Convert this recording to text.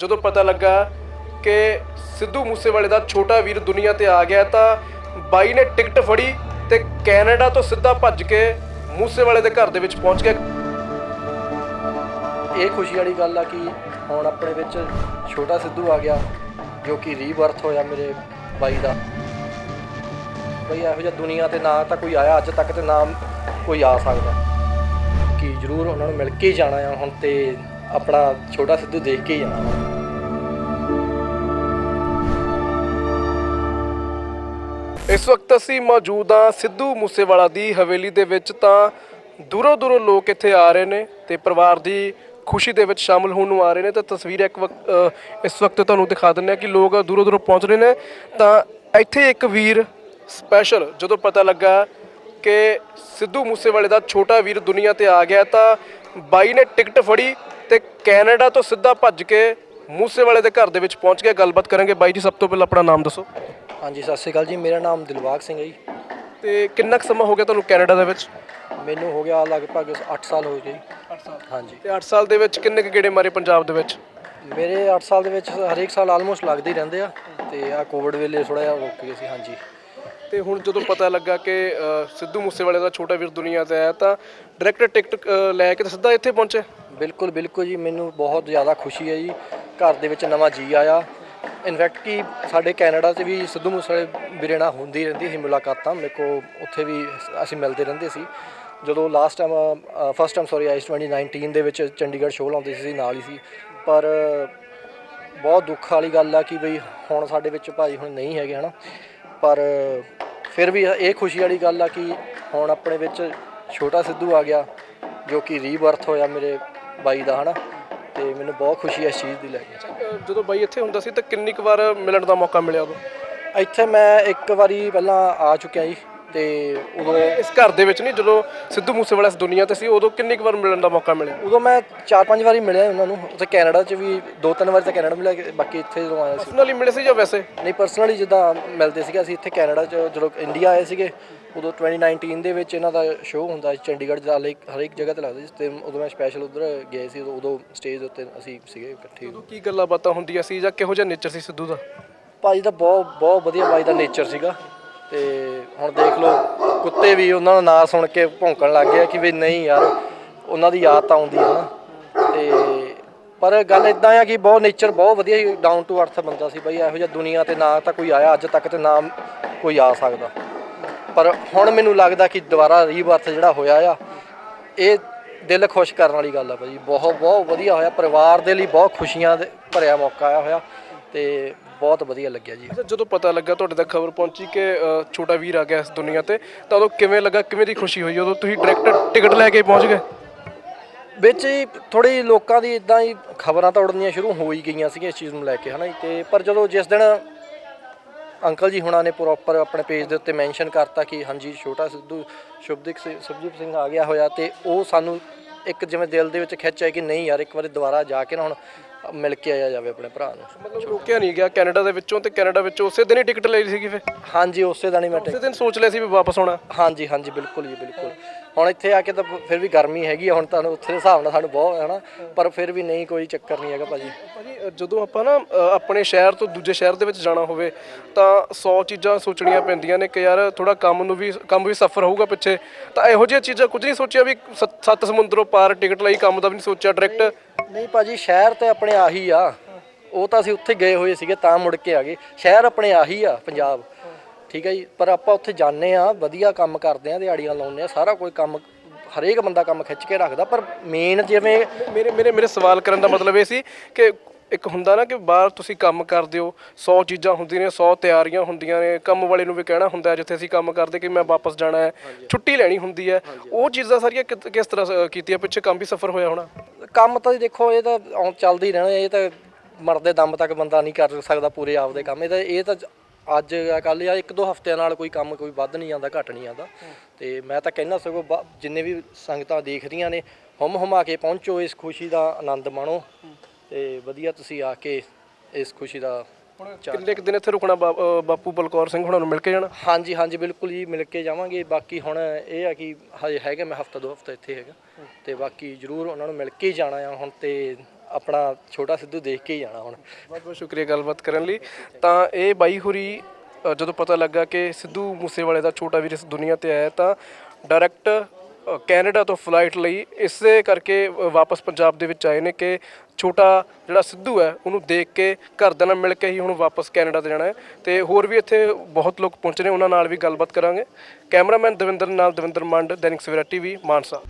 ਜਦੋਂ ਪਤਾ ਲੱਗਾ ਕਿ ਸਿੱਧੂ ਮੂਸੇਵਾਲੇ ਦਾ ਛੋਟਾ ਵੀਰ ਦੁਨੀਆ ਤੇ ਆ ਗਿਆ ਤਾਂ ਬਾਈ ਨੇ ਟਿਕਟ ਫੜੀ ਤੇ ਕੈਨੇਡਾ ਤੋਂ ਸਿੱਧਾ ਭੱਜ ਕੇ ਮੂਸੇਵਾਲੇ ਦੇ ਘਰ ਦੇ ਵਿੱਚ ਪਹੁੰਚ ਗਿਆ। ਇਹ ਖੁਸ਼ੀ ਵਾਲੀ ਗੱਲ ਆ ਕਿ ਹੁਣ ਆਪਣੇ ਵਿੱਚ ਛੋਟਾ ਸਿੱਧੂ ਆ ਗਿਆ, ਜੋ ਕਿ ਰੀਬਰਥ ਹੋਇਆ ਮੇਰੇ ਬਾਈ ਦਾ। ਬਈ ਇਹੋ ਜਿਹਾ ਦੁਨੀਆ ਤੇ ਨਾ ਤਾਂ ਕੋਈ ਆਇਆ ਅੱਜ ਤੱਕ ਤੇ ਨਾ ਕੋਈ ਆ ਸਕਦਾ। ਕਿ ਜ਼ਰੂਰ ਉਹਨਾਂ ਨੂੰ ਮਿਲ ਕੇ ਜਾਣਾ ਆ, ਹੁਣ ਤੇ ਆਪਣਾ ਛੋਟਾ ਸਿੱਧੂ ਦੇਖ ਕੇ ਹੀ ਜਾਣਾ ਇਸ ਵਕਤ ਅਸੀਂ ਮੌਜੂਦ ਹਾਂ ਸਿੱਧੂ ਮੂਸੇਵਾਲਾ ਦੀ ਹਵੇਲੀ ਦੇ ਵਿੱਚ ਤਾਂ ਦੂਰੋਂ ਦੂਰੋਂ ਲੋਕ ਇੱਥੇ ਆ ਰਹੇ ਨੇ ਤੇ ਪਰਿਵਾਰ ਦੀ ਖੁਸ਼ੀ ਦੇ ਵਿੱਚ ਸ਼ਾਮਲ ਹੋਣ ਨੂੰ ਆ ਰਹੇ ਨੇ। ਤਾਂ ਤਸਵੀਰ ਇੱਕ ਵਕਤ ਅ, ਇਸ ਵਕਤ ਤੁਹਾਨੂੰ ਦਿਖਾ ਦਿੰਦੇ ਆ ਕਿ ਲੋਕ ਦੂਰੋਂ ਦੂਰੋਂ ਪਹੁੰਚ ਰਹੇ ਨੇ। ਤਾਂ ਇੱਥੇ ਇੱਕ ਵੀਰ ਸਪੈਸ਼ਲ ਜਦੋਂ ਪਤਾ ਲੱਗਾ ਕਿ ਸਿੱਧੂ ਮੂਸੇਵਾਲੇ ਦਾ ਛੋਟਾ ਵੀਰ ਦੁਨੀਆ ਤੇ ਆ ਗਿਆ ਤਾਂ ਬਾਈ ਨੇ ਟਿਕਟ ਫੜੀ ਤੇ ਕੈਨੇਡਾ ਤੋਂ ਸਿੱਧਾ ਭੱਜ ਕੇ ਮੂਸੇਵਾਲੇ ਦੇ ਘਰ ਦੇ ਵਿੱਚ ਪਹੁੰਚ ਗਿਆ ਗੱਲਬਾਤ ਕਰਾਂਗੇ। ਬਾਈ ਜੀ ਸਭ ਤੋਂ ਪਹਿਲਾਂ ਆਪਣਾ ਨਾਮ ਦੱਸੋ। ਹਾਂਜੀ ਸਤਿ ਸ਼੍ਰੀ ਅਕਾਲ ਜੀ। ਮੇਰਾ ਨਾਮ ਦਿਲਬਾਗ ਸਿੰਘ ਹੈ ਜੀ। ਤੇ ਕਿੰਨਾ ਕੁ ਸਮਾਂ ਹੋ ਗਿਆ ਤੁਹਾਨੂੰ ਕੈਨੇਡਾ ਦੇ ਵਿੱਚ? ਮੈਨੂੰ ਹੋ ਗਿਆ ਲਗਭਗ 8 ਸਾਲ ਹੋ ਗਏ ਜੀ। 8 ਸਾਲ। ਹਾਂਜੀ। ਤੇ 8 ਸਾਲ ਦੇ ਵਿੱਚ ਕਿੰਨੇ ਕੁ ਗੇੜੇ ਮਾਰੇ ਪੰਜਾਬ ਦੇ ਵਿੱਚ? ਮੇਰੇ 8 ਸਾਲ ਦੇ ਵਿੱਚ ਹਰੇਕ ਸਾਲ ਆਲਮੋਸਟ ਲੱਗਦੇ ਹੀ ਰਹਿੰਦੇ ਆ। ਤੇ ਆ ਕੋਵਿਡ ਵੇਲੇ ਥੋੜਾ ਜਿਹਾ ਰੁਕ ਗਏ ਸੀ ਹਾਂਜੀ। ਤੇ ਹੁਣ ਜਦੋਂ ਪਤਾ ਲੱਗਾ ਕਿ ਅ, ਸਿੱਧੂ ਮੂਸੇਵਾਲੇ ਦਾ ਛੋਟਾ ਵੀਰ ਦੁਨੀਆ ਤੇ ਆਇਆ ਤਾਂ ਡਾਇਰੈਕਟ ਟਿਕਟ ਅ, ਲੈ ਕੇ ਤੇ ਸਿੱਧਾ ਇੱਥੇ ਪਹੁੰਚੇ ਬਿਲਕੁਲ ਬਿਲਕੁਲ ਜੀ। ਮੈਨੂੰ ਬਹੁਤ ਜ਼ਿਆਦਾ ਖੁਸ਼ੀ ਹੈ ਜੀ। ਘਰ ਦੇ ਵਿੱਚ ਨਵਾਂ ਜੀ ਆਇਆ। ਇਨਫੈਕਟ ਕਿ ਸਾਡੇ ਕੈਨੇਡਾ 'ਚ ਵੀ ਸਿੱਧੂ ਮੂਸੇਵਾਲੇ ਵੀਰੇ ਨਾਲ ਹੁੰਦੀ ਰਹਿੰਦੀ ਸੀ ਮੁਲਾਕਾਤਾਂ। ਮੇਰੇ ਕੋ ਉੱਥੇ ਵੀ ਅਸੀਂ ਮਿਲਦੇ ਰਹਿੰਦੇ ਸੀ। ਜਦੋਂ last time first time sorry ice 2019 ਦੇ ਵਿੱਚ ਚੰਡੀਗੜ੍ਹ ਸ਼ੋਅ ਲਾਉਂਦੇ ਸੀ ਨਾਲ ਹੀ ਸੀ। ਪਰ ਬਹੁਤ ਦੁੱਖ ਵਾਲੀ ਗੱਲ ਆ ਕਿ ਬਈ ਹੁਣ ਸਾਡੇ ਵਿੱਚ ਭਾਈ ਹੁਣ ਨਹੀਂ ਹੈਗੇ ਹਨਾ। ਪਰ ਫਿਰ ਵੀ ਇਹ ਖੁਸ਼ੀ ਵਾਲੀ ਗੱਲ ਆ ਕਿ ਹੁਣ ਆਪਣੇ ਵਿੱਚ ਛੋਟਾ ਸਿੱਧੂ ਆ ਗਿਆ ਜੋ ਕਿ ਰੀਬਰਥ ਹੋਇਆ ਮੇਰੇ ਬਾਈ ਦਾ ਹਨਾ? ਤੇ ਮੈਨੂੰ ਬਹੁਤ ਖੁਸ਼ੀ ਹੈ ਇਸ ਚੀਜ਼ ਦੀ ਲੈ ਕੇ। ਜਦੋਂ ਬਾਈ ਇੱਥੇ ਹੁੰਦਾ ਸੀ ਤਾਂ ਕਿੰਨੀ ਕੁ ਵਾਰ ਮਿਲਣ ਦਾ ਮੌਕਾ ਮਿਲਿਆ ਉਦੋਂ? ਇੱਥੇ ਮੈਂ ਇੱਕ ਵਾਰੀ ਪਹਿਲਾਂ ਆ ਚੁੱਕਿਆ ਜੀ। ਤੇ ਉਦੋਂ ਇਸ ਘਰ ਦੇ ਵਿੱਚ ਨਹੀਂ ਜਦੋਂ ਸਿੱਧੂ ਮੂਸੇਵਾਲਾ ਇਸ ਦੁਨੀਆ ਤੇ ਸੀ ਉਦੋਂ ਕਿੰਨੀ ਕੁ ਵਾਰ ਮਿਲਣ ਦਾ ਮੌਕਾ ਮਿਲਿਆ? ਉਦੋਂ ਮੈਂ ਚਾਰ ਪੰਜ ਵਾਰੀ ਮਿਲਿਆ ਉਹਨਾਂ ਨੂੰ ਉੱਥੇ ਕੈਨੇਡਾ 'ਚ ਵੀ ਦੋ ਤਿੰਨ ਵਾਰੀ ਤਾਂ ਕੈਨੇਡਾ ਮਿਲਿਆ ਬਾਕੀ ਇੱਥੇ ਜਦੋਂ ਆਇਆ ਸੀ। ਪਰਸਨਲੀ ਮਿਲੇ ਸੀ ਜਾਂ ਵੈਸੇ? ਨਹੀਂ ਪਰਸਨਲੀ ਜਿੱਦਾਂ ਮਿਲਦੇ ਸੀਗੇ ਅਸੀਂ ਇੱਥੇ ਕੈਨੇਡਾ 'ਚ ਜਦੋਂ ਇੰਡੀਆ ਆਏ ਸੀਗੇ ਉਦੋਂ 2019 ਦੇ ਵਿੱਚ ਇਹਨਾਂ ਦਾ ਸ਼ੋਅ ਹੁੰਦਾ ਸੀ ਚੰਡੀਗੜ੍ਹ ਦਾ ਹਰੇਕ ਹਰੇਕ ਜਗ੍ਹਾ ਤੇ ਲੱਗਦਾ ਸੀ ਤੇ ਉਦੋਂ ਮੈਂ ਸਪੈਸ਼ਲ ਉਧਰ ਗਏ ਸੀ ਉਦੋਂ- ਉਦੋਂ ਸਟੇਜ ਉੱਤੇ ਅਸੀਂ ਸੀਗੇ ਇਕੱਠੇ। ਉਦੋਂ ਕੀ ਗੱਲਾਂ ਬਾਤਾਂ ਹੁੰਦੀਆਂ ਸੀ ਜਾਂ ਕਿਹੋ ਜਿਹਾ ਨੇਚਰ ਸੀ ਸਿੱਧੂ ਦਾ? ਭਾਜੀ ਦਾ ਬਹੁਤ ਬਹੁਤ ਵਧੀਆ ਬਾਈ ਦਾ ਨੇਚਰ ਸੀਗਾ ਤੇ ਹੁਣ ਦੇਖ ਲਓ, ਕੁੱਤੇ ਵੀ ਉਹਨਾਂ ਦਾ ਨਾਂ ਸੁਣ ਕੇ ਭੌਂਕਣ ਲੱਗ ਗਏ ਕਿ ਵੀ ਨਹੀਂ ਯਾਰ, ਉਹਨਾਂ ਦੀ ਯਾਦ ਤਾਂ ਆਉਂਦੀ ਹੈ ਨਾ। ਤੇ ਪਰ ਗੱਲ ਇਦਾਂ ਆ ਕਿ ਬਹੁਤ ਨੇਚਰ ਬਹੁਤ ਵਧੀਆ ਸੀ ਡਾਊਨ ਟੂ ਅਰਥ ਬੰਦਾ ਸੀ ਬਾਈ, ਇਹੋ ਜਿਹਾ ਦੁਨੀਆ ਤੇ ਨਾ ਤਾਂ ਕੋਈ ਆਇਆ, ਅੱਜ ਤੱਕ ਤੇ ਨਾ ਕੋਈ ਆ ਸਕਦਾ। ਪਰ ਹੁਣ ਮੈਨੂੰ ਲੱਗਦਾ ਕਿ ਦੁਬਾਰਾ ਰੀਬਰਥ ਜਿਹੜਾ ਹੋਇਆ ਆ, ਇਹ ਦਿਲ ਖੁਸ਼ ਕਰਨ ਵਾਲੀ ਗੱਲ ਆ ਭਾਜੀ ਬਹੁਤ ਬਹੁਤ ਵਧੀਆ ਹੋਇਆ, ਪਰਿਵਾਰ ਦੇ ਲਈ ਬਹੁਤ ਖੁਸ਼ੀਆਂ ਦੇ ਭਰਿਆ ਮੌਕਾ ਆਇਆ ਹੋਇਆ। ਤੇ ਬਹੁਤ ਵਧੀਆ ਲੱਗਿਆ ਜੀ। ਅੱਛਾ ਜਦੋਂ ਪਤਾ ਲੱਗਾ ਤੁਹਾਡੇ ਤੱਕ ਖਬਰ ਪਹੁੰਚੀ ਕਿ ਅ, ਛੋਟਾ ਵੀਰ ਆ ਗਿਆ ਇਸ ਦੁਨੀਆ ਤੇ ਤਾਂ ਉਦੋਂ ਕਿਵੇਂ ਲੱਗਾ ਕਿਵੇਂ ਦੀ ਖੁਸ਼ੀ ਹੋਈ? ਉਦੋਂ ਤੁਸੀਂ ਡਾਇਰੈਕਟ ਟਿਕਟ ਲੈ ਕੇ ਪਹੁੰਚ ਗਏ? ਵਿੱਚ ਹੀ ਥੋੜੀ ਲੋਕਾਂ ਦੀ ਇਦਾਂ ਹੀ ਖਬਰਾਂ ਤਾਂ ਉੜਨੀਆਂ ਸ਼ੁਰੂ ਹੋ ਹੀ ਗਈਆਂ ਸੀਗੀਆਂ ਇਸ ਚੀਜ਼ ਨੂੰ ਲੈ ਕੇ ਹਨਾ ਜੀ। ਤੇ ਪਰ ਜਦੋਂ ਜਿਸ ਦਿਨ ਅੰਕਲ ਜੀ ਹੁਣਾਂ ਨੇ ਪ੍ਰੋਪਰ ਆਪਣੇ ਪੇਜ ਦੇ ਉੱਤੇ ਮੈਂਸ਼ਨ ਕਰਤਾ ਕਿ ਹਾਂਜੀ ਛੋਟਾ ਸਿੱਧੂ ਸ਼ੁਭਦੀਪ ਸਿੰਘ ਸੁਭਦੀਪ ਸਿੰਘ ਆ ਗਿਆ ਹੋਇਆ ਤੇ ਉਹ ਸਾਨੂੰ ਇੱਕ ਜਿਵੇਂ ਦਿਲ ਦੇ ਵਿੱਚ ਖਿੱਚ ਆਈ ਕਿ ਨਹੀਂ ਯਾਰ ਇੱਕ ਵਾਰੀ ਦੁਬਾਰਾ ਜਾ ਕੇ ਨਾ ਹੁਣ ਮਿਲ ਕੇ ਆਇਆ ਜਾਵੇ ਆਪਣੇ ਭਰਾ ਨੂੰ। ਮਤਲਬ ਰੋਕਿਆ ਨਹੀਂ ਗਿਆ ਕੈਨੇਡਾ ਦੇ ਵਿੱਚੋਂ ਤੇ ਕੈਨੇਡਾ ਵਿੱਚੋਂ ਉਸੇ ਦਿਨ ਹੀ ਟਿਕਟ ਲਈ ਸੀਗੀ ਫਿਰ? ਹਾਂਜੀ ਉਸੇ ਦਿਨ ਹੀ ਮੈਂ ਉਸੇ ਦਿਨ ਸੋਚ ਲਿਆ ਸੀ ਵੀ ਵਾਪਸ ਆਉਣਾ। ਹਾਂਜੀ ਹਾਂਜੀ ਬਿਲਕੁਲ ਜੀ ਬਿਲਕੁਲ। ਹੁਣ ਇੱਥੇ ਆ ਕੇ ਤਾਂ ਫਿਰ ਵੀ ਗਰਮੀ ਹੈਗੀ ਆ ਹੁਣ ਤੁਹਾਨੂੰ ਉੱਥੇ ਦੇ ਹਿਸਾਬ ਨਾਲ ਸਾਨੂੰ ਬਹੁਤ ਹੈ ਨਾ ਪਰ ਫਿਰ ਵੀ ਨਹੀਂ ਕੋਈ ਚੱਕਰ ਨਹੀਂ ਹੈਗਾ ਭਾਜੀ। ਭਾਜੀ ਅ, ਜਦੋਂ ਆਪਾਂ ਨਾ ਅ, ਆਪਣੇ ਸ਼ਹਿਰ ਤੋਂ ਦੂਜੇ ਸ਼ਹਿਰ ਦੇ ਵਿੱਚ ਜਾਣਾ ਹੋਵੇ ਤਾਂ 100 ਚੀਜ਼ਾਂ ਸੋਚਣੀਆਂ ਪੈਂਦੀਆਂ ਨੇ ਕਿ ਯਾਰ ਥੋੜਾ ਕੰਮ ਨੂੰ ਵੀ ਕੰਮ ਵੀ ਸਫਰ ਹੋਊਗਾ ਪਿੱਛੇ। ਤਾਂ ਇਹੋ ਜਿਹੀਆਂ ਚੀਜ਼ਾਂ ਕੁਝ ਨਹੀਂ ਸੋਚਿਆ ਵੀ ਸੱਤ ਸੱਤ ਸਮੁੰਦਰੋਂ ਪਾਰ ਟਿਕਟ ਲਈ ਕੰਮ ਦਾ ਵੀ ਨਹੀਂ ਸੋਚਿਆ ਡਾਇਰੈਕਟ ਨਹੀਂ ਭਾਜੀ, ਸ਼ਹਿਰ ਤੇ ਆਪਣੇ ਆਹੀ ਆ। ਉਹ ਤਾਂ ਅਸੀਂ ਉੱਥੇ ਗਏ ਹੋਏ ਸੀਗੇ, ਤਾਂ ਮੁੜ ਕੇ ਆ ਗਏ। ਸ਼ਹਿਰ ਆਪਣੇ ਆਹੀ ਆ, ਪੰਜਾਬ। ਠੀਕ ਹੈ ਜੀ, ਪਰ ਆਪਾਂ ਉੱਥੇ ਜਾਂਦੇ ਆ ਵਧੀਆ ਕੰਮ ਕਰਦੇ ਆ ਦਿਹਾੜੀਆਂ ਲਾਉਂਦੇ ਆ ਸਾਰਾ ਕੋਈ ਕੰਮ, ਹਰੇਕ ਬੰਦਾ ਕੰਮ ਖਿੱਚ ਕੇ ਰੱਖਦਾ, ਪਰ ਮੇਨ ਜਿਵੇਂ ਮੇਰੇ ਮੇਰੇ ਮੇਰੇ ਸਵਾਲ ਕਰਨ ਦਾ ਮਤਲਬ ਇਹ ਸੀ ਕਿ ਇੱਕ ਹੁੰਦਾ ਨਾ ਕਿ ਬਾਹਰ ਤੁਸੀਂ ਕੰਮ ਕਰਦੇ ਹੋ 100 ਚੀਜ਼ਾਂ ਹੁੰਦੀਆਂ ਨੇ 100 ਤਿਆਰੀਆਂ ਹੁੰਦੀਆਂ ਨੇ ਕੰਮ ਵਾਲੇ ਨੂੰ ਵੀ ਕਹਿਣਾ ਹੁੰਦਾ ਹੈ ਜਿੱਥੇ ਅਸੀਂ ਕੰਮ ਕਰਦੇ ਕਿ ਮੈਂ ਵਾਪਸ ਜਾਣਾ ਹੈ ਛੁੱਟੀ ਲੈਣੀ ਹੁੰਦੀ ਹੈ। ਉਹ ਚੀਜ਼ਾਂ ਸਾਰੀਆਂ ਕਿ- ਕਿਸ ਤਰ੍ਹਾਂ ਸ- ਕੀਤੀਆਂ ਪਿੱਛੇ ਕੰਮ ਵੀ ਸਫਰ ਹੋਇਆ ਹੋਣਾ। ਕੰਮ ਤਾਂ ਜੀ ਦੇਖੋ ਇਹ ਤਾਂ ਆਉਂ- ਚੱਲਦੇ ਹੀ ਰਹਿਣਾ ਇਹ ਤਾਂ ਮਰਦੇ ਦਮ ਤੱਕ ਬੰਦਾ ਨਹੀਂ ਕਰ ਸਕਦਾ ਪੂਰੇ ਆਪਦੇ ਕੰਮ। ਇਹ ਤਾਂ ਇਹ ਤਾਂ ਅੱਜ ਕੱਲ ਜਾਂ ਇੱਕ ਦੋ ਹਫ਼ਤਿਆਂ ਨਾਲ ਕੋਈ ਕੰਮ ਕੋਈ ਵੱਧ ਨਹੀਂ ਜਾਂਦਾ ਘਟ ਨਹੀਂ ਜਾਂਦਾ ਤੇ ਮੈਂ ਤਾਂ ਕਹਿੰਦਾ ਸਗੋਂ ਬ- ਜਿੰਨੇ ਵੀ ਸੰਗਤਾਂ ਦੇਖ ਰਹੀਆਂ ਨੇ ਹਮ ਹਮਾ ਕੇ ਪਹੁੰਚੋ ਇਸ ਖੁਸ਼ੀ ਦਾ ਆਨੰਦ ਮਾਣੋ। ਤੇ ਵਧੀਆ ਤੁਸੀਂ ਆ ਕੇ ਇਸ ਖੁਸ਼ੀ ਦਾ ਕਿੰਨੇ ਕੁ ਦਿਨ ਇੱਥੇ ਰੁਕਣਾ ਬਾ- ਅ, ਬਾਪੂ ਬਲਕੌਰ ਸਿੰਘ ਹੁਣਾਂ ਨੂੰ ਮਿਲ ਕੇ ਜਾਣਾ? ਹਾਂਜੀ ਹਾਂਜੀ ਬਿਲਕੁਲ ਜੀ ਮਿਲ ਕੇ ਜਾਵਾਂਗੇ। ਬਾਕੀ ਹੁਣ ਇਹ ਆ ਕਿ ਹਜੇ ਹੈਗਾ ਮੈਂ ਹਫਤਾ ਦੋ ਹਫਤਾ ਇੱਥੇ ਹੈਗਾ। ਤੇ ਬਾਕੀ ਜ਼ਰੂਰ ਉਹਨਾਂ ਨੂੰ ਮਿਲ ਕੇ ਹੀ ਜਾਣਾ ਆ ਹੁਣ ਤੇ ਆਪਣਾ ਛੋਟਾ ਸਿੱਧੂ ਦੇਖ ਕੇ ਹੀ ਜਾਣਾ ਹੁਣ। ਬਹੁਤ ਬਹੁਤ ਸ਼ੁਕਰੀਆ ਗੱਲਬਾਤ ਕਰਨ ਲਈ। ਤਾਂ ਇਹ ਬਾਈ ਹੁਰੀ ਅ, ਜਦੋਂ ਪਤਾ ਲੱਗਾ ਕਿ ਸਿੱਧੂ ਮੂਸੇਵਾਲੇ ਦਾ ਛੋਟਾ ਵੀਰ ਇਸ ਦੁਨੀਆ ਤੇ ਆਇਆ ਤਾਂ ਡਾਇਰੈਕਟ ਕੈਨੇਡਾ ਤੋਂ ਫਲਾਈਟ ਲਈ ਇਸੇ ਕਰਕੇ ਅ, ਵਾਪਸ ਪੰਜਾਬ ਦੇ ਵਿੱਚ ਆਏ ਨੇ ਕਿ ਛੋਟਾ ਜਿਹੜਾ ਸਿੱਧੂ ਹੈ, ਉਹਨੂੰ ਦੇਖ ਕੇ ਘਰਦਿਆਂ ਨਾਲ ਮਿਲ ਕੇ ਹੀ ਹੁਣ ਵਾਪਸ ਕੈਨੇਡਾ ਤੇ ਜਾਣਾ ਹੈ ਤੇ ਹੋਰ ਵੀ ਇੱਥੇ ਬਹੁਤ ਲੋਕ ਪਹੁੰਚੇ ਨੇ, ਉਹਨਾਂ ਨਾਲ ਵੀ ਗੱਲਬਾਤ ਕਰਾਂਗੇ। ਕੈਮਰਾਮੈਨ ਦਵਿੰਦਰ ਨਾਲ ਦਵਿੰਦਰ ਮੰਡ, ਦੈਨਿਕ ਸਵੇਰਾ ਟੀਵੀ, ਮਾਨਸਾ।